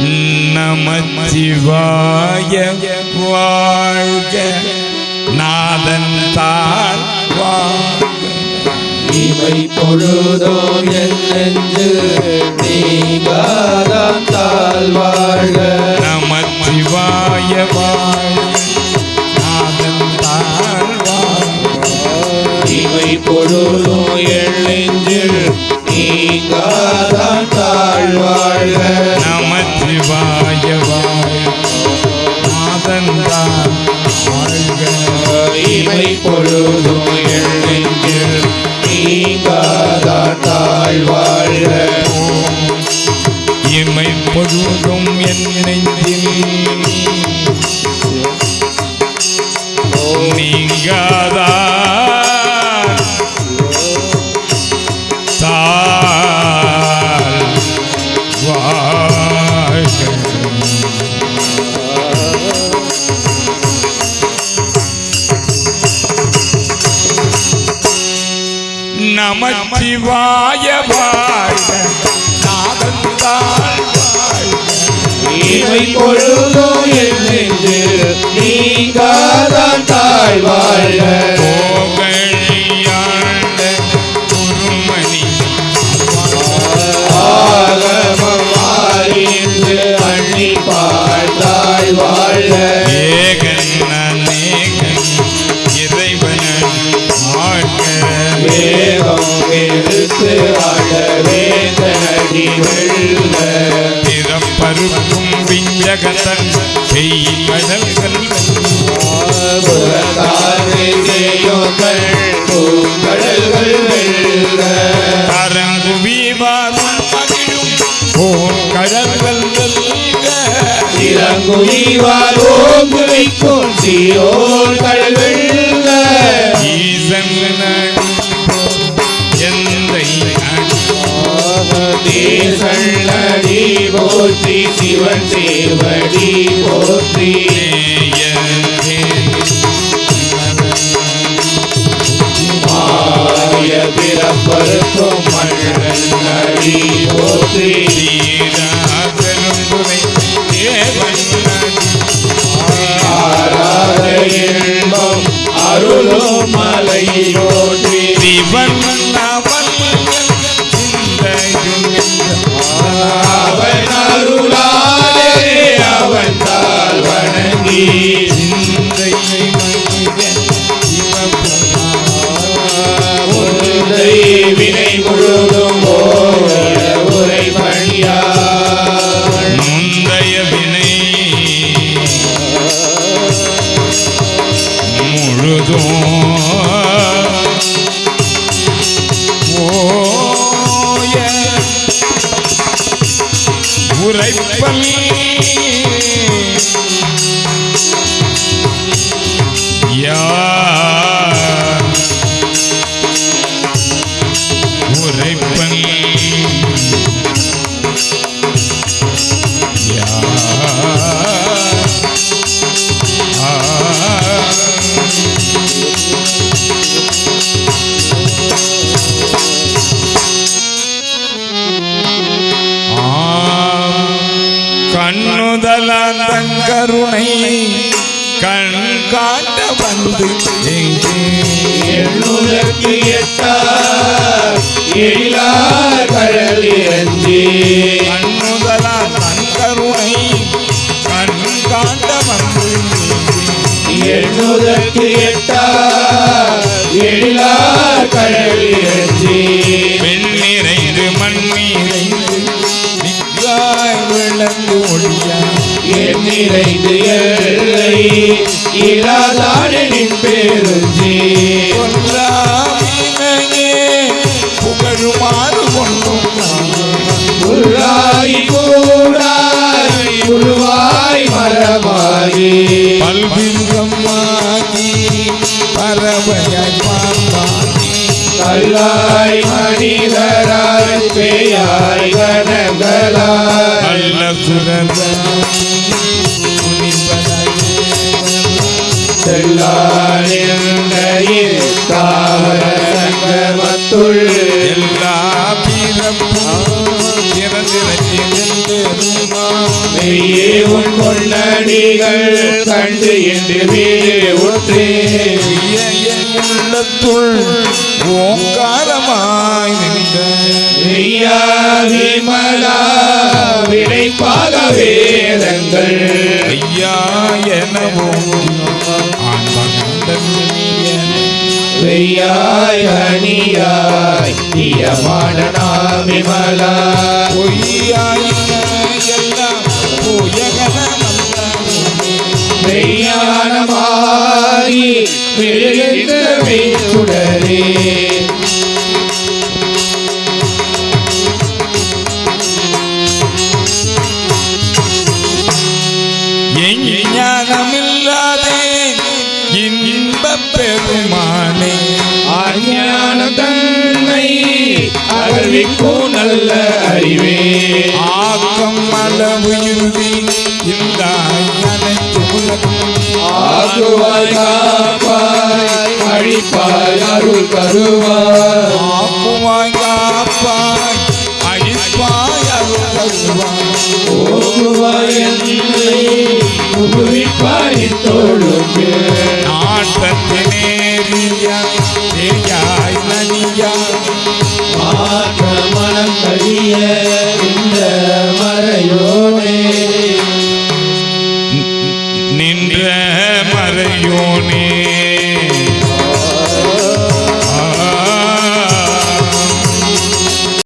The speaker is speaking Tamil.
நமச்சிவாய வாழ்க. நாதன் தாழ் வாழ்க. இவை பொழுதோ என் நெஞ்சு நீங்காதான் இவை பொழுதோ நீங்காதான் தாழ்வாழ்க இமை பொழுதும் என் நெஞ்சில் நமச்சிவாய வாழ்க நாதன் தாழ் இவை பொழுதோ நீங்காதான் தாழ்வாழ்க பிறப்பருக்கும் விஞ்சகத்தன் ஓர் கடல்கள் இறங்குவார் ஓங்கு வைக்கும் போற்றி மாய பிறப்பருக்கும் மன்னடி போற்றி ஆராத இன்பம் அருளும் மலை அவன் வினை முழுதும் உரை பணியாள் முந்தைய வினை முழுதும் உரைப்பன். உரைப்பன் யார் கருணை கண் காட்ட வந்து எண்ணுதற்கு எட்டார் எழிலார் கடல் இறஞ்சி கண்ணுதலான் கருணை கண் காட்ட வந்து எண்ணுதற்கு எட்டார் எழிலார் கடல் மிக்காய் விளங்கு ஒளியா என் நிறைந்து பல்விருகமாகி பறவையாய் கல்லாய் மனிதராய் பேயாய் கனகலாய் நல்ல சுரந்தாய் செல்லாய் தாவர உன் பொன்னடிகள் கண்டு என்று வீடு உற்றேன் உள்ளத்துள் ஓங்காரமாய் நின்ற. மெய்யா விமலா விடைப்பாக வேதங்கள். ஐயா எனவும் வெய்யாய் அணியாய் தீயமான விமலா பொய்யாயின மெய்ஞானமாகி விழுகின்ற மெய்ச்சுடரே ஞானமில்லாதே இன்பப் பெருமானே அஞ்ஞான தன்மை அகழ்விக்கும் நல்ல அறிவே. ஆக்கம் அளவு இல்லாய் அனைத்து உலகம் ஆகுவாய் காப்பாய் அழிப்பாய் அருள் தருவாய் জীবনে